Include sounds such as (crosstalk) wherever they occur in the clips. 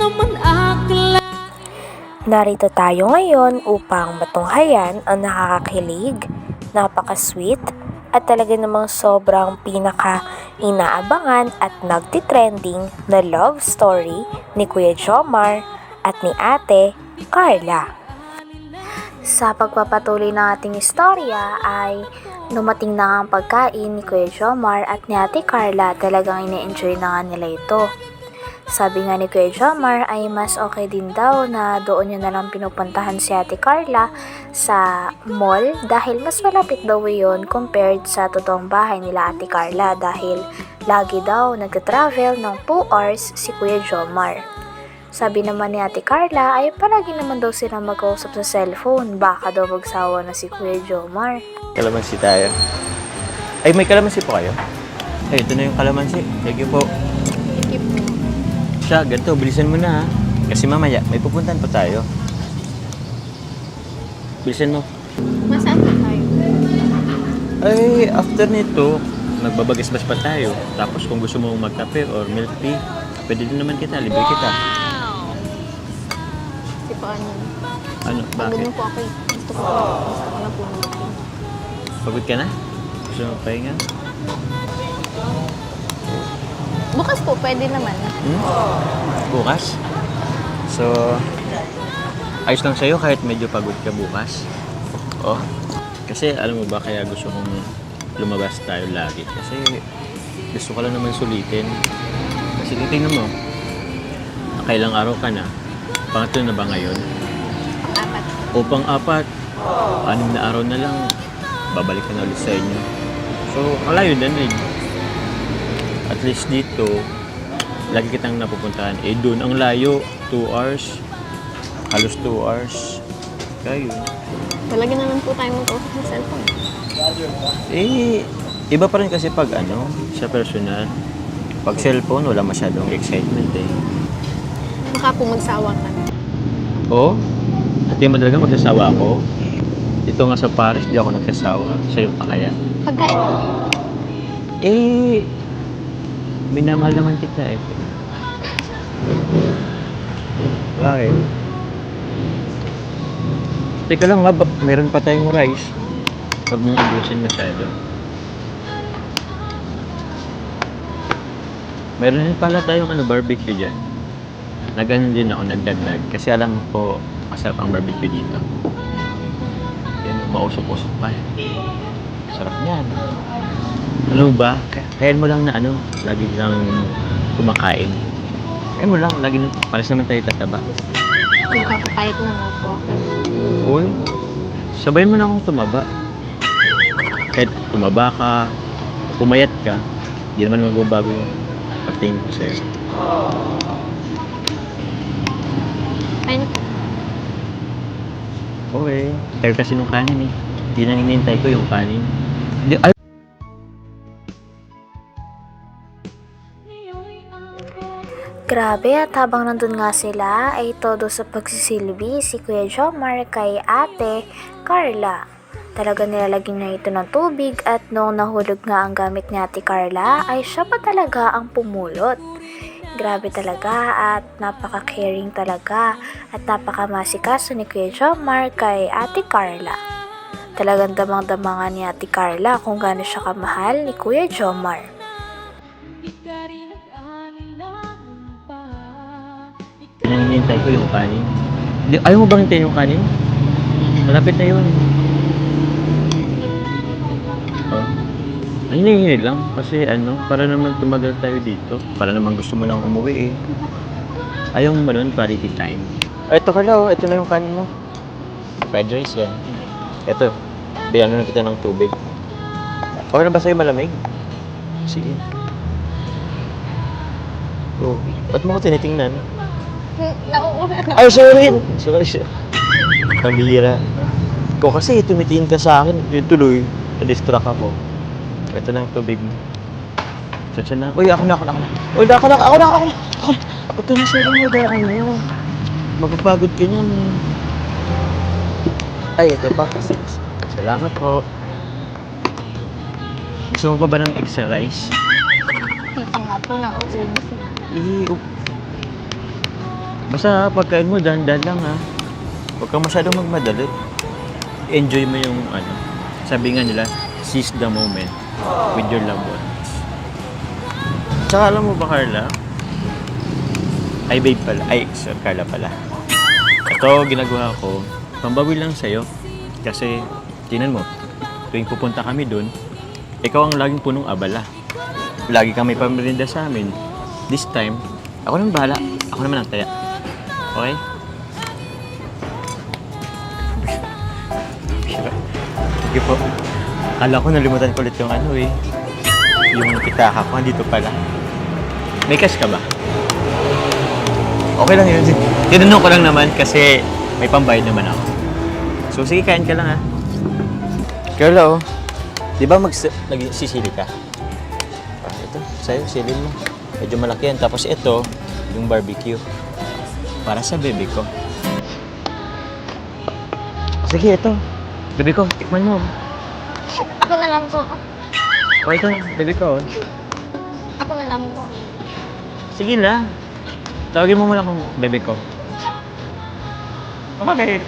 naman akla Narito tayo ngayon upang matunghayan ang nakakakilig, napaka-sweet, at talaga namang sobrang pinaka-inaabangan at nagtitrending na love story ni Kuya Jomar at ni Ate Carla. Sa pagpapatuloy ng ating istorya ay dumating na ang pagkain ni Kuya Jomar at ni Ate Carla talagang ine-enjoy na nga nila ito. Sabi nga ni Kuya Jomar ay mas okay din daw na doon niya na lang pinupuntahan si Ate Carla sa mall dahil mas malapit daw yun compared sa totoong bahay nila Ate Carla dahil lagi daw nagka-travel ng 2 hours si Kuya Jomar. Sabi naman ni Ate Carla ay palagi naman daw sila mag-usap sa cellphone baka daw magsawa na si Kuya Jomar. Kalamansi tayo. Ay, may kalamansi po kayo? Ay, ito na yung kalamansi. Thank you po. Siya, ganito, bilisan mo na ha. Kasi mamaya, may pupuntahan pa tayo. Bilisan mo. Masaan pa tayo? Ay, after nito, magbabagasbas pa tayo. Tapos kung gusto mo magkape or milk tea, pwede din naman kita, libre kita. Si paano? Ano, Pagod bakit? na po ako eh. Gusto ko. Gusto ko na po. Pagod ka na? Gusto mo pahinga? Bukas po, pwede naman. Hmm? Bukas? So, ayos lang sa'yo kahit medyo pagod ka bukas. Oh, kasi alam mo ba kaya gusto kong lumabas tayo lagi? Kasi gusto ko lang naman sulitin. Kasi titingnan mo, nakailang araw ka na. Pangatlo na ba ngayon? Apat. O pang-apat, anim na araw na lang, babalik ka na ulit sa inyo. So, ang layo din eh. At least dito, lagi kitang napupuntahan. Eh, doon ang layo, 2 hours. Halos 2 hours. Kaya yun. Talaga naman po tayo mag-usap sa cellphone. Eh, iba pa rin kasi pag ano, sa personal. Pag cellphone, wala masyadong excitement eh. Baka po magsawa ka. Oo? At yung talaga magsasawa ako. Dito nga sa Paris, di ako nagsasawa. Sa'yo pa kaya. Pagkain. Eh, minamahal naman kita eh. Bakit? Teka lang nga, ba- meron pa tayong rice. Huwag mong ubusin masyado. Meron din pala tayong ano, barbecue dyan. Nagano din ako, nagdagdag. Kasi alam ko, masarap ang barbecue dito. Yan, mausok-usok pa. Sarap niyan. Ano ba? Kaya- mo lang na ano, lagi lang kumakain. Kayain mo lang, lagi na, pares naman tayo tataba. Kung kakapayat na nga po. Uy, sabayin mo na akong tumaba. Kahit tumaba ka, pumayat ka, hindi naman magbabago yung pagtingin ko sa'yo. Kain po. Okay. Tayo kasi nung kanin eh. Hindi na hinihintay ko yung kanin. Hindi, ay, Grabe at habang nandun nga sila ay todo sa pagsisilbi si Kuya Jomar kay ate Carla. Talaga nilalagyan niya ito ng tubig at noong nahulog nga ang gamit ni ate Carla ay siya pa talaga ang pumulot. Grabe talaga at napaka-caring talaga at napaka-masikaso ni Kuya Jomar kay ate Carla. Talagang damang-dama nga ni ate Carla kung gaano siya kamahal ni Kuya Jomar. Hindi na hinihintay ko yung kanin. Ayaw mo bang hintayin yung kanin? Malapit na yun. Oh. Ay, hinihingi lang. Kasi ano, para naman tumagal tayo dito. Para naman gusto mo lang umuwi eh. Ayaw mo ba nun, quality time? Ay, ito Carla, oh. ito na yung kanin mo. Fried rice yan. Ito, bigyan na kita ng tubig. Okay na ba sa'yo malamig? Sige. Oh, ba't mo ko tinitingnan? Nauuna na. Ay, sorry! Sorry siya. Pambihira. Ikaw kasi, tumitingin ka sa akin. Yung tuloy, na-distract ako. Ito na ang tubig mo. Saan na? Uy, ako na, ako na, ako na. Uy, ako na, ako na, ako na. Ako na. Ito na sa'yo mo, dahil ano. Magpapagod ka niyan. Ay, ito pa. Salamat po. Gusto mo pa ba ng extra rice? Ito nga po, nauubos na. Eh, Basta pagkain mo, dahan-dahan lang ha. Huwag kang masyadong magmadali. Enjoy mo yung ano. Sabi nga nila, seize the moment with your loved ones. Tsaka alam mo ba, Carla? Ay, babe pala. Ay, sir, Carla pala. Ito, ginagawa ko, pambawi lang sa'yo. Kasi, tinan mo, tuwing pupunta kami dun, ikaw ang laging punong abala. Lagi may pamerinda sa amin. This time, ako naman bahala. Ako naman ang taya. Okay? Sige po. Akala ko nalimutan ko ulit yung ano eh. Yung kitaka ko, andito pala. May cash ka ba? Okay lang yun. Tinanong ko lang naman kasi may pambayad naman ako. So sige, kain ka lang ha. Carla, oh. Di ba mag nagsisili ka? Ah, ito, sa'yo, silin mo. Medyo malaki yan. Tapos ito, yung barbecue. Para sa bebe ko. Sige, ito. Bebe ko, tikman mo. Ako na lang po. O, ito, bebe ko. Ako na lang po. Sige na. Tawagin mo muna kung bebe ko. Bakit?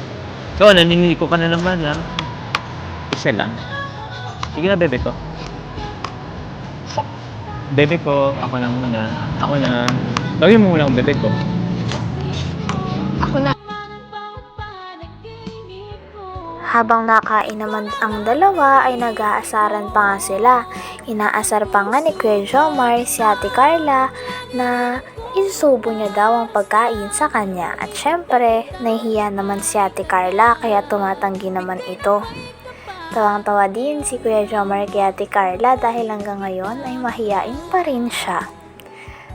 Ikaw, naniniko ka na naman, ha? Isa lang. Sige na, bebe ko. Bebe ko, ako na muna. Ako na. Tawagin mo muna kung bebe ko. Habang nakain naman ang dalawa ay nag-aasaran pa nga sila. Inaasar pa nga ni Kuya Jomar si Ate Carla na isusubo niya daw ang pagkain sa kanya. At syempre, nahihiya naman si Ate Carla kaya tumatanggi naman ito. Tawang-tawa din si Kuya Jomar kay Ate Carla dahil hanggang ngayon ay mahiyain pa rin siya.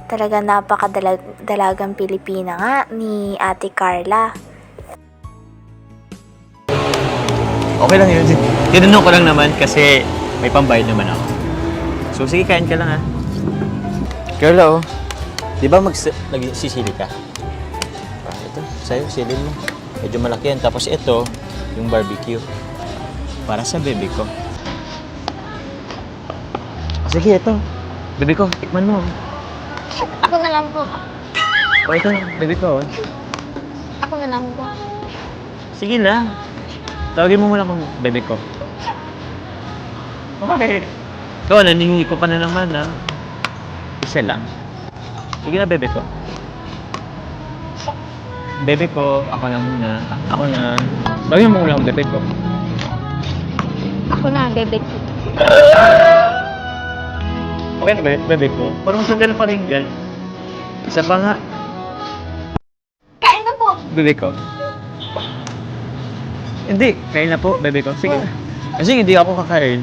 Talaga napakadalagang Pilipina nga ni Ate Carla. Okay lang yun. Tinanong ko lang naman kasi may pambayad naman ako. So sige, kain ka lang ha. Carla, oh. Di ba mag nagsisili ka? Ah, ito, sa'yo, silin mo. Medyo malaki yan. Tapos ito, yung barbecue. Para sa bebe ko. Sige, ito. Bebe ko, tikman mo. Ako na lang po. O ito, bebe ko. oh. Ako na lang po. Sige na. Tawagin mo muna kung bebe ko. Bakit? Ikaw, naningi ko pa na naman, ha? Isa lang. Sige na, bebe ko. Bebe ko, ako na muna. Ako na. Tawagin mo muna kung bebe ko. Ako na, bebe ko. Okay na, be- bebe ko. Parang sandal pa rin yan. Isa pa nga, Kain na po. bebe ko. Hindi, kain na po, bebe ko. Sige. Kasi hindi ako kakain.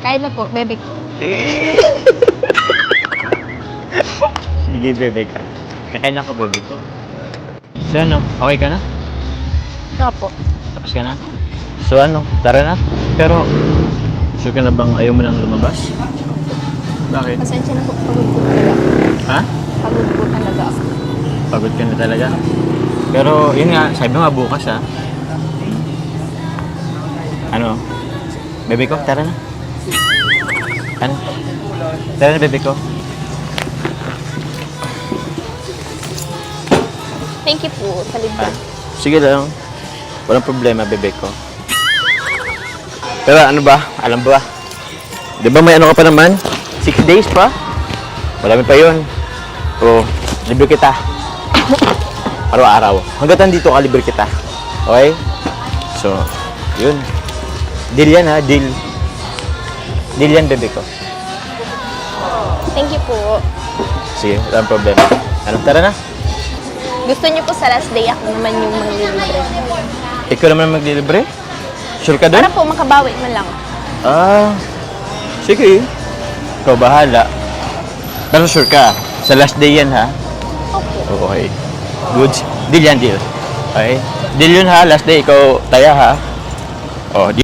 Kain na po, bebe ko. (laughs) Sige, bebe ka. Kakain ako, bebe ko. So ano, okay ka na? Ito po. Tapos ka na? So ano, tara na. Pero, sure ka na bang ayaw mo nang lumabas? Bakit? Pasensya na po. Pagod po talaga. Ha? Pagod po talaga ako. Pagod ka na talaga. Pero, yun nga, sabi mo nga bukas ha. Ano? Bebe ko, tara na. Ano? Tara na, bebe ko. Thank you po sa libre. Ah, sige lang. Walang problema, bebe ko. Pero ano ba? Alam ba? Di ba may ano ka pa naman? Six days pa? Marami pa yun. O, libre kita. Araw-araw. Hanggat nandito ka, libre kita. Okay? So, yun. Deal yan ha, deal. Deal yan, bebe ko. Thank you po. Sige, walang problema. Ano, tara na. Gusto niyo po sa last day ako naman yung manglilibre. Ikaw naman maglilibre? Sure ka doon? Para po makabawi man lang. Ah, sige. Ikaw bahala. Pero sure ka, sa last day yan ha? Opo. Okay. Good. Deal yan, deal. Okay? Deal yun ha, last day. Ikaw, taya ha? Oh, deal.